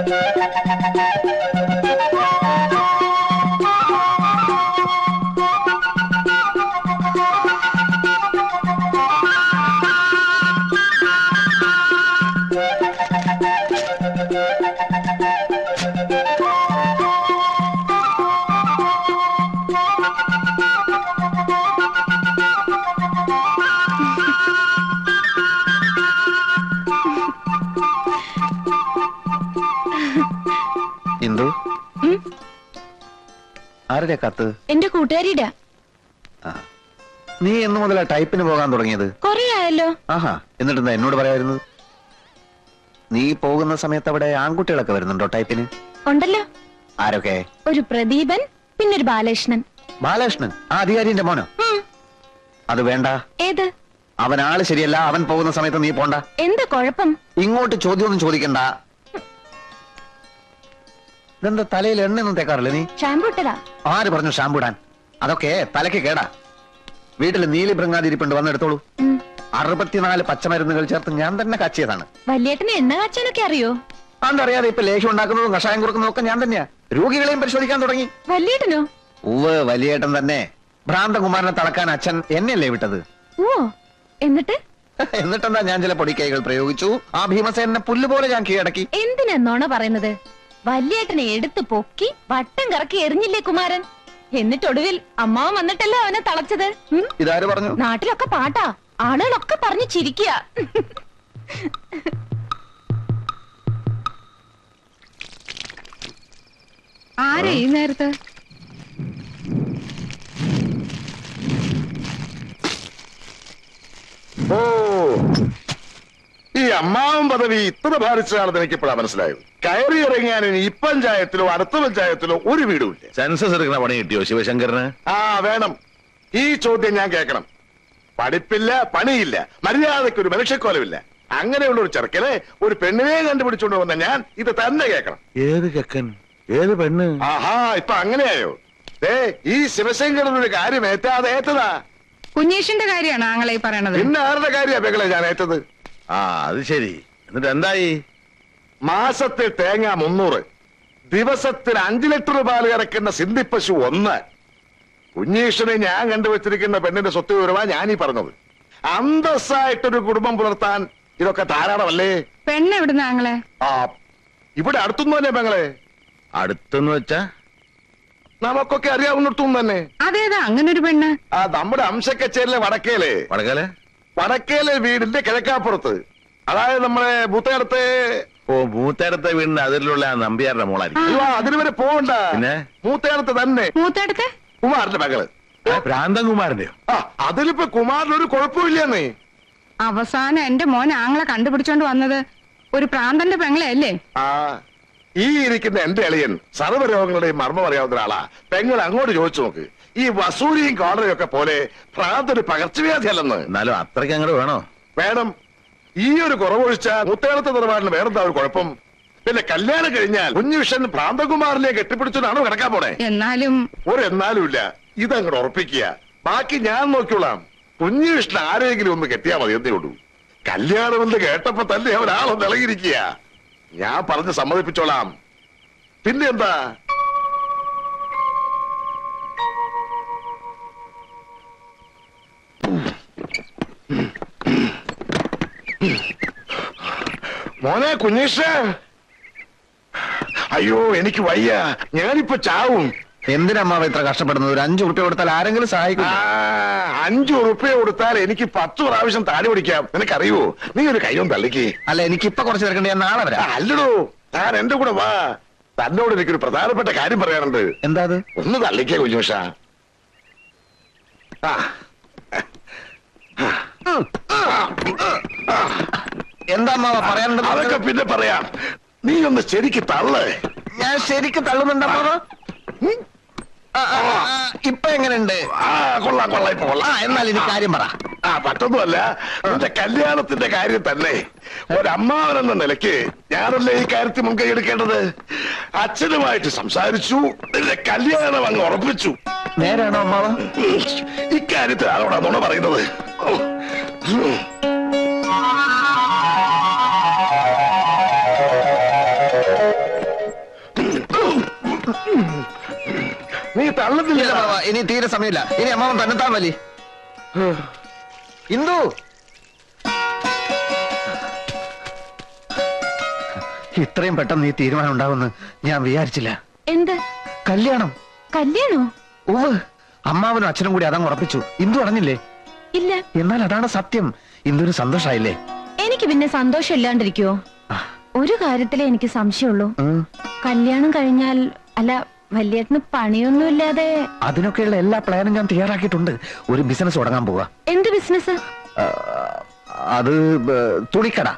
ഇന്ദു ആരുടെ കത്ത്? എന്റെ കൂട്ടുകാരിയുടെ. നീ എന്ന് മുതലാ ടൈപ്പിന് പോകാൻ തുടങ്ങിയത്? കൊറേ ആയല്ലോ. ആഹാ എന്നിട്ടെന്താ എന്നോട് പറയായിരുന്നത് നീ പോകുന്ന സമയത്ത് അവിടെ ആൺകുട്ടികളൊക്കെ വരുന്നുണ്ടോ ടൈപ്പിന്? ഉണ്ടല്ലോ. ആരൊക്കെ? ഒരു പ്രദീപൻ പിന്നെ ഒരു ബാലകൃഷ്ണൻ. ബാലകൃഷ്ണൻ? ആ അധികാരിന്റെ മോനോ? അത് വേണ്ട. ഏത്? അവൻ ആൾ ശരിയല്ല അവൻ പോകുന്ന സമയത്ത് നീ പോണ്ട. എന്താ കുഴപ്പം? ഇങ്ങോട്ട് ചോദ്യമൊന്നും ചോദിക്കണ്ട. ഇതെന്താ തലയിൽ എണ്ണയൊന്നും തേക്കാറില്ല നീ? ഷാമ്പു ഇട്ടതാ. ആര് പറഞ്ഞു ഷാമ്പു ഇടാൻ അതൊക്കെ തലയ്ക്ക് കേടാ. വീട്ടിൽ നീലി ഭൃങ്ങാതിരിപ്പുണ്ട് വന്നെടുത്തോളൂ. അറുപത്തിനാല് പച്ചമരുന്നുകൾ ചേർത്ത് ഞാൻ തന്നെ കാച്ചിയതാണ്. വല്യേട്ടന് എണ്ണ കാച്ചാനൊക്കെ അറിയോ? അതറിയാതെ ഇപ്പൊ ലേഹ്യം ഉണ്ടാക്കുന്നതും കഷായം കൊടുക്കുന്നതും ഒക്കെ ഞാൻ തന്നെയാ. രോഗികളെയും പരിശോധിക്കാൻ തുടങ്ങി. വലിയേട്ടനോ? ഉവ് വലിയേട്ടൻ തന്നെ. ഭ്രാന്തകുമാരനെ തളക്കാൻ അച്ഛൻ എന്നെയല്ലേ വിട്ടത്? ഓ എന്നിട്ട്? എന്നിട്ടെന്താ ഞാൻ ചില പൊടിക്കൈകൾ പ്രയോഗിച്ചു? ആ ഭീമസേനെ പുല്ലുപോലെ ഞാൻ കീഴടക്കി. എന്തിനാ നോണ പറയുന്നത്? വല്യേട്ടനെ എടുത്തു പൊക്കി വട്ടം കറക്കി എറിഞ്ഞില്ലേ കുമാരൻ? എന്നിട്ടൊടുവിൽ അമ്മാവൻ വന്നിട്ടല്ലേ അവനെ തളച്ചത്? ഉം? ഇതാര് പറഞ്ഞു? നാട്ടിലൊക്കെ പാട്ടാ. ആളുകളൊക്കെ പറഞ്ഞു ചിരിക്കുക ആരാ ഈ നേരത്ത് ഓ ഈ അമ്മാവൻ പദവി ഇത്ര ഭാരിച്ചതാണെന്ന് എനിക്ക് ഇപ്പോഴാ മനസ്സിലായത്. കയറി ഇറങ്ങിയാൽ ഇനി ഈ പഞ്ചായത്തിലോ അടുത്ത പഞ്ചായത്തിലോ ഒരു വീടുമില്ല സെൻസസ് എടുക്കുന്ന പണി കിട്ടിയോ ശിവശങ്കരന് ആ വേണം. ഈ ചോദ്യം ഞാൻ കേൾക്കണം. പഠിപ്പില്ല പണിയില്ല. മര്യാദയ്ക്ക് ഒരു മനുഷ്യക്കോലമില്ല. അങ്ങനെയുള്ള ഒരു ചെറുക്കനെ ഒരു പെണ്ണിനെ കണ്ടുപിടിച്ചുകൊണ്ട് വന്ന ഞാൻ ഇത് തന്നെ കേൾക്കണം. ഏത് ചെക്കൻ? ഏത് പെണ്ണ്? ആഹാ ഇപ്പൊ അങ്ങനെയായോ? ഏ ഈ ശിവശങ്കരൻ ഒരു കാര്യം ഏറ്റാതെ ഏറ്റതാ. കുഞ്ഞീഷിന്റെ കാര്യമാണ് ആങ്ങളെ ഈ പറയണത്? പിന്നെ ആരുടെ കാര്യമാ പെങ്ങളെ ഞാൻ ഏറ്റത്? ആ അത് ശരി. എന്നിട്ട് എന്തായി? മാസത്തിൽ തേങ്ങ മുന്നൂറ് ദിവസത്തിൽ അഞ്ചു ലിറ്റർ പാൽ കറക്കുന്ന സിന്ധിപ്പശു ഒന്ന്. കുഞ്ഞീഷനെ ഞാൻ കണ്ടുവച്ചിരിക്കുന്ന പെണ്ണിന്റെ സ്വത്ത് വിവരമാ ഞാനീ പറഞ്ഞത്. അന്തസ്സായിട്ടൊരു കുടുംബം പുലർത്താൻ ഇതൊക്കെ ധാരാളമല്ലേ? പെണ്ണ് എവിടുന്ന ആങ്ങളെ ആ ഇവിടെ അടുത്തൊന്നുമല്ലേ പെങ്ങളെ. അടുത്തെന്ന് വെച്ചാ? നമുക്കൊക്കെ അറിയാവുന്നിടത്തും തന്നെ. അതേതാ അങ്ങനെ ഒരു പെണ്ണ്? ആ നമ്മുടെ അംശക്കച്ചേരിലെ വടക്കേലേ. വടകലെ വടക്കേലെ വീടിന്റെ കിഴക്കാപ്പുറത്ത്. അതായത് നമ്മളെ ബൂത്തടുത്ത് ഓ മൂത്തേടത്തെ വീടിന്റെ അതിലുള്ള ആ നമ്പ്യാരുടെ മോളായിരിക്കും. അയ്യോ അതിന് വരെ പോകണ്ട പിന്നെ? മൂത്തേടത്ത് തന്നെ. മൂത്തടുത്ത് കുമാറിന്റെ മകൾ. ആ, ഭ്രാന്തൻകുമാരന്റെയോ ആ അതിലിപ്പോ കുമാറിനൊരു കുഴപ്പമില്ലെന്നേ. അവസാനം എന്റെ മോൻ ആങ്ങളെ കണ്ടുപിടിച്ചോണ്ട് വന്നത് ഒരു പ്രാന്തന്റെ പെങ്ങളെ അല്ലേ ആ ഈ ഇരിക്കുന്ന എന്റെ അളിയൻ സർവരോഗങ്ങളുടെയും മർമ്മം അറിയാവുന്ന ഒരാളാ. പെങ്ങൾ അങ്ങോട്ട് ചോദിച്ചു നോക്ക്. ഈ വസൂരിയും കോളറയും ഒക്കെ പോലെ ഭ്രാന്തൊരു പകർച്ചവ്യാധി അല്ലെന്ന് എന്നാലും അത്രയ്ക്ക് അങ്ങോട്ട് വേണോ? വേണം. ഈ ഒരു കുറവൊഴിച്ച മുത്തേളത്തെ നിലപാടിന് വേറെന്താ ഒരു കുഴപ്പം? പിന്നെ കല്യാണം കഴിഞ്ഞാൽ കുഞ്ഞുവിഷൻ ഭ്രാന്തകുമാറിനെ കെട്ടിപ്പിടിച്ചതാണോ കിടക്കാൻ പോണേ. എന്നാലും ഒരു എന്നാലും ഇല്ല. ഇതങ്ങോട്ട് ഉറപ്പിക്കുക. ബാക്കി ഞാൻ നോക്കിയോളാം കുഞ്ഞുവിഷ്ണ ആരെങ്കിലും ഒന്ന് കെട്ടിയാ മതി എന്നേ ഉള്ളൂ. കല്യാണം എന്ന് കേട്ടപ്പോ തന്നെ ഒരാളൊന്ന് ഇളകിയിരിക്കുക. ഞാൻ പറഞ്ഞ് സമ്മതിപ്പിച്ചോളാം. പിന്നെ മോനെ കുഞ്ഞീഷ. അയ്യോ എനിക്ക് വയ്യ. ഞാനിപ്പോ ചാവും. എന്തിനമ്മാവ ഇത്ര കഷ്ടപ്പെടുന്നത്? ഒരു അഞ്ചു റുപ്യ കൊടുത്താൽ ആരെങ്കിലും സഹായിക്കും. അഞ്ചു ഉറുപ്പ്യ കൊടുത്താൽ എനിക്ക് പത്ത് പ്രാവശ്യം താടി പിടിക്കാം. നിനക്കറിയോ? നീ ഒരു കൈയും തള്ളിക്ക് അല്ല എനിക്ക് എനിക്കിപ്പൊ കുറച്ച് തിരക്കണ്ട. ഞാൻ നാളെ വരാം. അല്ലടോ. ഞാൻ എന്റെ കൂടെ വാ. തന്നോട് എനിക്കൊരു പ്രധാനപ്പെട്ട കാര്യം പറയാനുണ്ട്. എന്താ അത്? ഒന്ന് തള്ളിക്കേ കുഞ്ഞുഷ. ആ. എന്താ പറയാനുണ്ട് അതൊക്കെ പിന്നെ പറയാം. നീ ഒന്ന് ശരിക്ക് തള്ളേ. ഞാൻ ശരിക്ക് തള്ളുന്നുണ്ട് അമ്മാവ. ആ, ആ, ആ, ഇപ്പൊ എങ്ങനെയുണ്ട്? കൊള്ളാം കൊള്ളാം ഇപ്പൊ കൊള്ളാം. എന്നാൽ ഇത് കാര്യം പറ. ആ പറ്റൊന്നുമല്ല നിന്റെ കല്യാണത്തിന്റെ കാര്യം തന്നെ. ഒരമ്മാവനെന്ന നിലയ്ക്ക് ഞാനല്ലേ ഈ കാര്യത്തിൽ മുൻകൈ എടുക്കേണ്ടത്? അച്ഛനുമായിട്ട് സംസാരിച്ചു നിന്റെ കല്യാണം അങ്ങ് ഉറപ്പിച്ചു. നേരാണോ അമ്മാവ? ഇക്കാര്യത്തിൽ ആരോടാ നുണ പറയുന്നത്? ഉം. തള്ളുന്നില്ല ഇനി തീരെ സമയമില്ല. ഇനി അമ്മാവൻ തന്നെത്താൻ വലി. ഇന്ദു! ഇത്രയും പെട്ടെന്ന് ഈ തീരുമാനം ഉണ്ടാവുമെന്ന് ഞാൻ വിചാരിച്ചില്ല. എന്ത്? കല്യാണം. കല്യാണോ? ഓവ് അമ്മാവനും അച്ഛനും കൂടി അതങ്ങ് ഉറപ്പിച്ചു. ഇന്ദു അറിഞ്ഞില്ലേ? ഇല്ല. എന്നാൽ അതാണ് സത്യം. ഇന്ദുവിന് സന്തോഷായില്ലേ? എനിക്ക് പിന്നെ സന്തോഷം ഇല്ലാണ്ടിരിക്കുവോ ഒരു കാര്യത്തിലേ എനിക്ക് സംശയമുള്ളൂ. കല്യാണം കഴിഞ്ഞാൽ അല്ല വല്യേട്ടന് പണിയൊന്നുമില്ലാതെ. അതിനൊക്കെയുള്ള എല്ലാ പ്ലാനും ഞാൻ തയ്യാറാക്കിയിട്ടുണ്ട്. ഒരു ബിസിനസ് തുടങ്ങാൻ പോവാ. എന്ത് ബിസിനസ് അത് തുണിക്കട.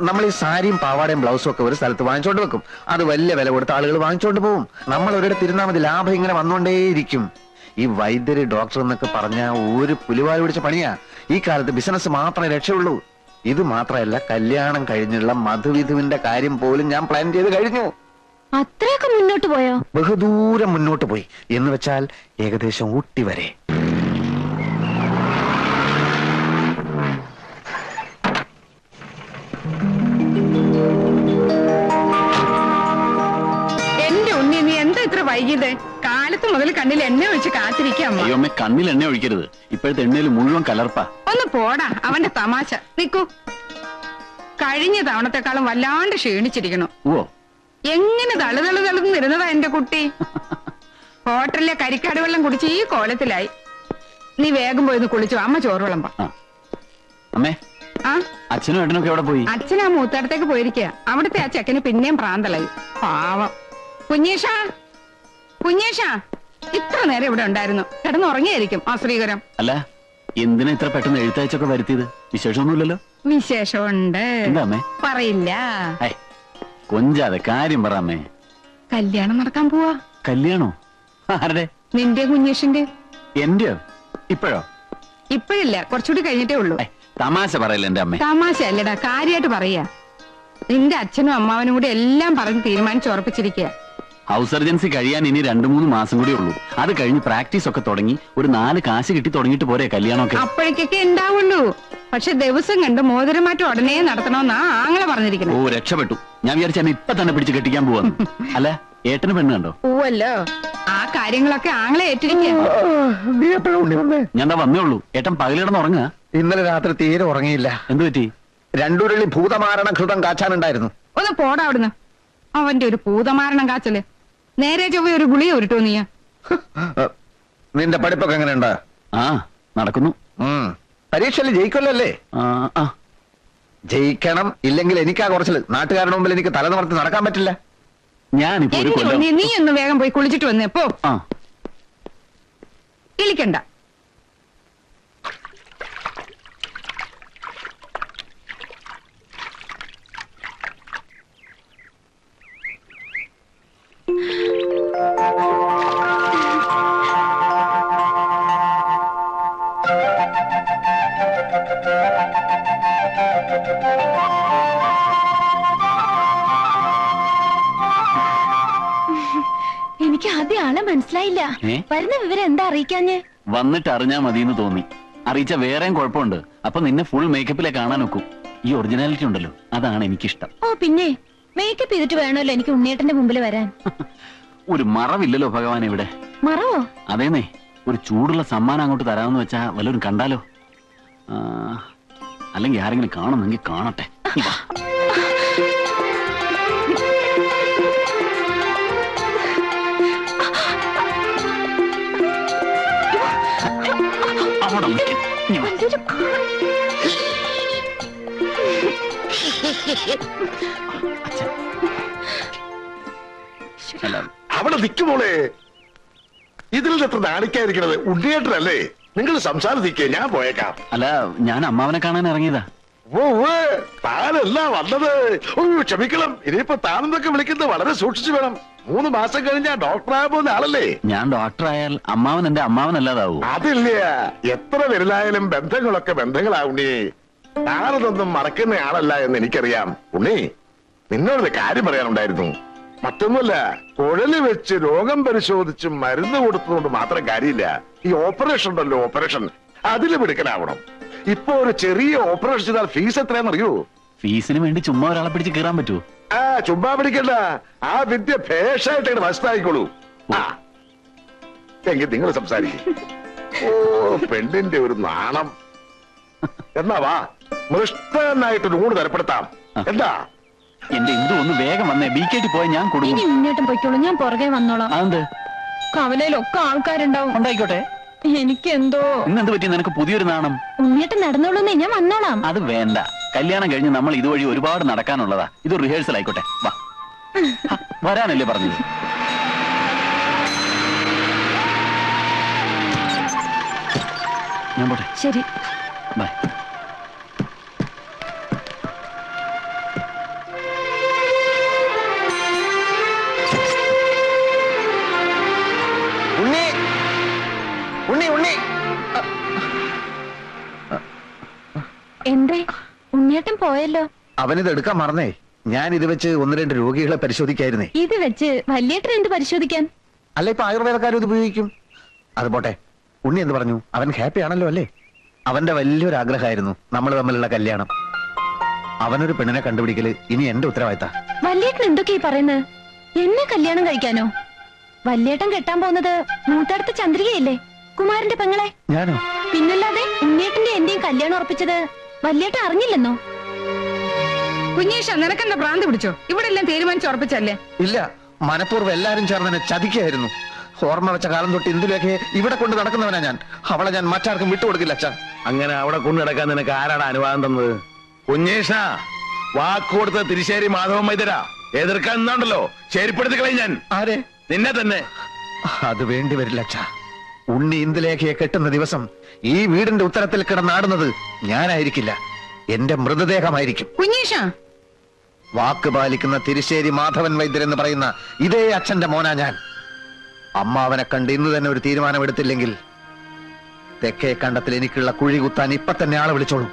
നമ്മൾ ഈ സാരിയും പാവാടയും ബ്ലൗസും ഒക്കെ ഒരു സ്ഥലത്ത് വാങ്ങിച്ചോണ്ട് വെക്കും. അത് വലിയ വില കൊടുത്ത ആളുകൾ വാങ്ങിച്ചോണ്ട് പോകും നമ്മൾ ഒരിടത്ത് ഇരുന്നാൽ മതി. ലാഭം ഇങ്ങനെ വന്നുകൊണ്ടേയിരിക്കും. ഈ വൈദ്യര് ഡോക്ടർ എന്നൊക്കെ പറഞ്ഞ ഒരു പുലിവാൽ പിടിച്ച പണിയാ. ഈ കാലത്ത് ബിസിനസ് മാത്രമേ രക്ഷയുള്ളൂ. ഇത് മാത്രമല്ല കല്യാണം കഴിഞ്ഞുള്ള മധുവിധുവിന്റെ കാര്യം പോലും ഞാൻ പ്ലാൻ ചെയ്ത് കഴിഞ്ഞു. അത്രയൊക്കെ മുന്നോട്ട് പോയോ? ബഹുദൂരം മുന്നോട്ട് പോയി. എന്ന് വെച്ചാൽ ഏകദേശം ഊട്ടി വരെ. എന്റെ ഉണ്ണി നീ എന്താ ഇത്ര വൈകിയത്? കാലത്ത് മുതൽ കണ്ണിൽ എണ്ണ ഒഴിച്ച് കാത്തിരിക്കാം അയ്യോ അമ്മ കണ്ണിൽ എണ്ണ ഒഴിക്കരുത്. ഇപ്പോഴത്തെ എണ്ണയിൽ മുഴുവൻ കലർപ്പാ. ഒന്ന് പോടാ അവന്റെ തമാശ. നിക്കൂ. കഴിഞ്ഞ തവണത്തെക്കാളും വല്ലാണ്ട് ക്ഷീണിച്ചിരിക്കണു ഓ എങ്ങനെ തളുതളു തളുന്നിരുന്നതാ എന്റെ കുട്ടി? ഹോട്ടലിലെ കരിക്കാട് വെള്ളം കുടിച്ച് ഈ കോലത്തിലായി. നീ വേഗം പോയി ഒന്ന് കുളിച്ചു. അമ്മ ചോറ് വിളമ്പാ അമ്മേ ആ? അച്ഛനും ഏട്ടനൊക്കെ എവിടെ പോയി? അച്ഛൻ ആ മൂത്തടത്തേക്ക് പോയിരിക്കുക അവിടുത്തെ ആ ചെക്കന് പിന്നെയും പ്രാന്തളായി പാവം. കുഞ്ഞേഷ കുഞ്ഞേഷ ഇത്ര നേരം ഇവിടെ ഉണ്ടായിരുന്നു. കിടന്നുറങ്ങിയായിരിക്കും ആ ശ്രീകരം. അല്ല എന്തിനാ ഇത്ര പെട്ടെന്ന് എഴുത്തയച്ചൊക്കെ വരുത്തിയത്? വിശേഷമൊന്നുമില്ലല്ലോ. വിശേഷമുണ്ട്. എന്താ അമ്മേ? പറയില്ല. കൊഞ്ചാതെ കാര്യം പറമ്മേ കല്യാണം നടക്കാൻ പോവാ. കല്യാണോ? ആരുടെ? നിന്റെ കുഞ്ഞേഷിന്റെ. എന്റെയോ? ഇപ്പോഴോ? ഇപ്പഴില്ല കുറച്ചുകൂടി കഴിഞ്ഞിട്ടേ ഉള്ളൂ. തമാശ പറയല്ല എന്റെ അമ്മ. തമാശ അല്ലടാ കാര്യായിട്ട് പറയാ. നിന്റെ അച്ഛനും അമ്മാവനും കൂടെ എല്ലാം പറഞ്ഞ് തീരുമാനിച്ചു ഉറപ്പിച്ചിരിക്കുക ഹൗസ് സർജൻസി കഴിയാൻ ഇനി രണ്ടു മൂന്ന് മാസം കൂടി ഉള്ളൂ. അത് കഴിഞ്ഞ് പ്രാക്ടീസ് ഒക്കെ തുടങ്ങി ഒരു നാല് കാശ് കിട്ടി തുടങ്ങിയിട്ട് പോരെ കല്യാണമൊക്കെ. അപ്പോഴേക്കൊക്കെ ഉണ്ടാവുള്ളൂ. പക്ഷെ ദിവസം കണ്ട് മോതിരമാറ്റം ഉടനെ നടത്തണമെന്നാ ആങ്ങളെ പറഞ്ഞിരിക്കുന്നത് ഓ രക്ഷപ്പെട്ടു. ഞാൻ വിചാരിച്ച എന്നെ ഇപ്പൊ തന്നെ പിടിച്ച് കെട്ടിക്കാൻ പോവാ അല്ല ഏട്ടന് പെണ്ണ് കണ്ടോ? പോവല്ലോ? ആ കാര്യങ്ങളൊക്കെ ആങ്ങളെ ഏറ്റിരിക്കുക നീ എപ്പോഴാ ഉണ്ണി വന്നേ? ഞാൻ എന്താ വന്നേ ഉള്ളൂ. ഏട്ടൻ പകലിടന്ന് ഉറങ്ങുക. ഇന്നലെ രാത്രി തീരെ ഉറങ്ങിയില്ല. എന്ത് പറ്റി? രണ്ടുരുളി ഭൂതമാരണ ഘൃതം കാച്ചാനുണ്ടായിരുന്നു. ഒന്ന് പോടാ അവിടുന്ന്. അവന്റെ ഒരു ഭൂതമാരണം കാച്ചൽ. നേരെ ചൊവ്വ ഒരു ഗുളിയ ഉരുട്ടോ നീയ. നിന്റെ പഠിപ്പൊക്കെ എങ്ങനെയുണ്ട്? ആ നടക്കുന്നു. പരീക്ഷയിൽ ജയിക്കല്ലേ ആ, ആ. ജയിക്കണം ഇല്ലെങ്കിൽ എനിക്കാ കുറച്ചിൽ. നാട്ടുകാരുടെ മുമ്പിൽ എനിക്ക് തല നിവർത്തി നടക്കാൻ പറ്റില്ല. ഞാൻ നീ ഒന്ന് വേഗം പോയി കുളിച്ചിട്ട് വന്നേ പോ. ആ. ഇളിക്കണ്ട മനസ്സിലായില്ല വരുന്ന വിവരം എന്താ അറിയിക്കാഞ്ഞ്? വന്നിട്ട് അറിഞ്ഞാ മതിയെന്ന് തോന്നി. അറിയിച്ച വേറെയും കുഴപ്പമുണ്ട്. അപ്പൊ നിന്നെ ഫുൾ മേക്കപ്പിലെ കാണാൻ ഒക്കും. ഈ ഒറിജിനാലിറ്റി ഉണ്ടല്ലോ അതാണ് എനിക്കിഷ്ടം. ഓ പിന്നെ മേക്കപ്പ് ചെയ്തിട്ട് വേണമല്ലോ എനിക്ക് ഉണ്ണിയേട്ടന്റെ മുമ്പിൽ വരാൻ. ഒരു മറവില്ലല്ലോ ഭഗവാൻ ഇവിടെ. മറവോ? അതേന്നേ ഒരു ചൂടുള്ള സമ്മാനം അങ്ങോട്ട് തരാമെന്ന് വെച്ചാ വല്ലവരും കണ്ടാലോ? അല്ലെങ്കിൽ ആരെങ്കിലും കാണുന്നെങ്കിൽ കാണട്ടെ. അവിടെ നിൽക്കുമോളെ ഇതിൽ നിന്ന് എത്ര നാണിക്കായിരിക്കണത്? ഉണ്ണിയേട്ടനല്ലേ? നിങ്ങൾ സംസാരിക്കേ ഞാൻ പോയേക്കാം. അല്ല ഞാൻ അമ്മാവനെ കാണാൻ ഇറങ്ങിയതാ. താനല്ല വന്നത്. ഓ ക്ഷമിക്കണം. ഇനിയിപ്പോ താനെന്നൊക്കെ വിളിക്കുന്നത് വളരെ സൂക്ഷിച്ചു വേണം. മൂന്ന് മാസം കഴിഞ്ഞാ ഡോക്ടറായ പോകുന്ന ആളല്ലേ? ഞാൻ ഡോക്ടറായാൽ അമ്മാവൻ എന്റെ അമ്മാവൻ അല്ലാതാവും അതില്ല. എത്ര വലുതായാലും ബന്ധങ്ങളൊക്കെ ബന്ധങ്ങളാവുണ്ടേ താനതൊന്നും മറക്കുന്ന ആളല്ല എന്ന് എനിക്കറിയാം. ഉണ്ണി നിന്നോടൊരു കാര്യം പറയാനുണ്ടായിരുന്നു. മറ്റൊന്നുമല്ല കുഴൽ വെച്ച് രോഗം പരിശോധിച്ച് മരുന്ന് കൊടുത്തതുകൊണ്ട് മാത്രം കാര്യമില്ല. ഈ ഓപ്പറേഷൻ ഉണ്ടല്ലോ ഓപ്പറേഷൻ അതിൽ മിടുക്കനാവണം. ഇപ്പൊ ഒരു ചെറിയ ഓപ്പറേഷൻ ചെയ്താൽ ഫീസ് എത്രയാണെന്നറിയോ ഫീസിന് വേണ്ടി ചുമ്മാ ഒരാളെ പിടിച്ച് കയറാൻ പറ്റുമോ ആ ചുമ്മാ പിടിക്കണ്ട. ആ വിദ്യ ഭേഷായിട്ട് ഇങ്ങനെ വശത്തായിക്കോളൂ. ആ. എങ്കിൽ നിങ്ങൾ സംസാരിക്കും. ഓ പെണ്ണിന്റെ ഒരു നാണം. എന്നാ വാ. മൃഷ്ടനായിട്ടൊരു ഊണ് തരപ്പെടുത്താം. എന്താ? എന്റെ ഇന്ദു ഒന്ന് വേഗം വന്നേ. ബി കെ ടി പോയാൽ ഞാൻ ഇനി കൊടുക്കും മുന്നോട്ടും പൊയ്ക്കോളൂ. ഞാൻ പുറകെ വന്നോളാം. അതെന്ത്? കവലയിലൊക്കെ ആൾക്കാരുണ്ടാവും. ഉണ്ടായിക്കോട്ടെ. എനിക്ക് എന്തോ ഇന്നെന്ത് പറ്റി? നിനക്ക് പുതിയൊരു നാണം. ഉണ്ണിയേട്ടൻ നടന്നോളൂന്നേ. ഞാൻ വന്നോളാം. അത് വേണ്ട. കല്യാണം കഴിഞ്ഞ് നമ്മൾ ഇതുവഴി ഒരുപാട് നടക്കാനുള്ളതാ. ഇത് റിഹേഴ്സൽ ആയിക്കോട്ടെ. വാ. ഹ, വരാനല്ലേ പറഞ്ഞത്? ഞാൻ പോട്ടെ. ശരി. ബൈ. പോയല്ലോ. അവനിത് എടുക്കാൻ മറന്നേ. ഞാൻ ഇത് വെച്ച് ഒന്ന് രണ്ട് രോഗികളെ പരിശോധിക്കായിരുന്നേ. ഇത് വെച്ച് വല്യേട്ടൻ എന്ത് പരിശോധിക്കാൻ? അല്ല ഇപ്പൊ ആയുർവേദക്കാരും ഇത് ഉപയോഗിക്കും? അത് പോട്ടെ. ഉണ്ണി എന്ത് പറഞ്ഞു? അവൻ ഹാപ്പി ആണല്ലോ അല്ലേ? അവന്റെ വലിയൊരു ആഗ്രഹമായിരുന്നു നമ്മൾ തമ്മിലുള്ള കല്യാണം. അവനൊരു പെണ്ണിനെ കണ്ടുപിടിക്കൽ ഇനി എന്റെ ഉത്തരവാദിത്ത. വല്യേട്ടൻ എന്തൊക്കെയാ പറയുന്നത് എന്നെ കല്യാണം കഴിക്കാനോ? വല്യേട്ടൻ കെട്ടാൻ പോകുന്നത് മൂത്തടുത്ത ചന്ദ്രികയല്ലേ? കുമാരന്റെ പെങ്ങളെ? ഞാനോ? പിന്നല്ലാതെ ഉണ്ണിയേട്ടന്റെ എന്റെയും കല്യാണം ഉറപ്പിച്ചത് വല്യേട്ടൻ അറിഞ്ഞില്ലെന്നോ? കുഞ്ഞീഷ നിനക്കെന്താ ഭ്രാന്ത് പിടിച്ചോ? ഇവിടെ എല്ലാം തീരുമാനിച്ചുറപ്പിച്ചല്ലേ ഇല്ല മനഃപൂർവം എല്ലാരും ചേർന്ന് എന്നെ ചതിക്കായിരുന്നു ഓർമ്മ വെച്ച കാലം തൊട്ട് ഇന്ദുലേഖയെ ഇവിടെ കൊണ്ട് നടക്കുന്നവനാ ഞാൻ. അവളെ ഞാൻ മറ്റാർക്കും വിട്ടുകൊടുക്കില്ല അച്ഛാ. അങ്ങനെ അവിടെ കൊണ്ടു നടക്കാൻ നിനക്ക് ആരാണ് അനുവാദം തന്നത്? കുഞ്ഞേഷ വാക്ക് കൊടുത്ത തിരിശ്ശേരി മാധവൻ മൈതര. എതിർക്കാൻ നിന്നുണ്ടല്ലോ. ശരിപ്പെടുത്തി കളയും ഞാൻ. ആരെ? നിന്നെ തന്നെ. അത് വേണ്ടി വരില്ല അച്ഛാ. ഉണ്ണി ഇന്ദുലേഖയെ കെട്ടുന്ന ദിവസം ഈ വീടിന്റെ ഉത്തരത്തിൽ കിടന്നാടുന്നത് ഞാനായിരിക്കില്ല. എന്റെ മൃതദേഹമായിരിക്കും. കുഞ്ഞീഷ വാക്ക് പാലിക്കുന്ന തിരിശ്ശേരി മാധവൻ വൈദ്യർ എന്ന് പറയുന്ന ഇതേ അച്ഛന്റെ മോനാ ഞാൻ. അമ്മാവനെ കണ്ട് ഇന്ന് തന്നെ ഒരു തീരുമാനമെടുത്തില്ലെങ്കിൽ തെക്കേ കണ്ടത്തിൽ എനിക്കുള്ള കുഴി കുത്താൻ ഇപ്പൊ തന്നെ ആളെ വിളിച്ചോളൂ.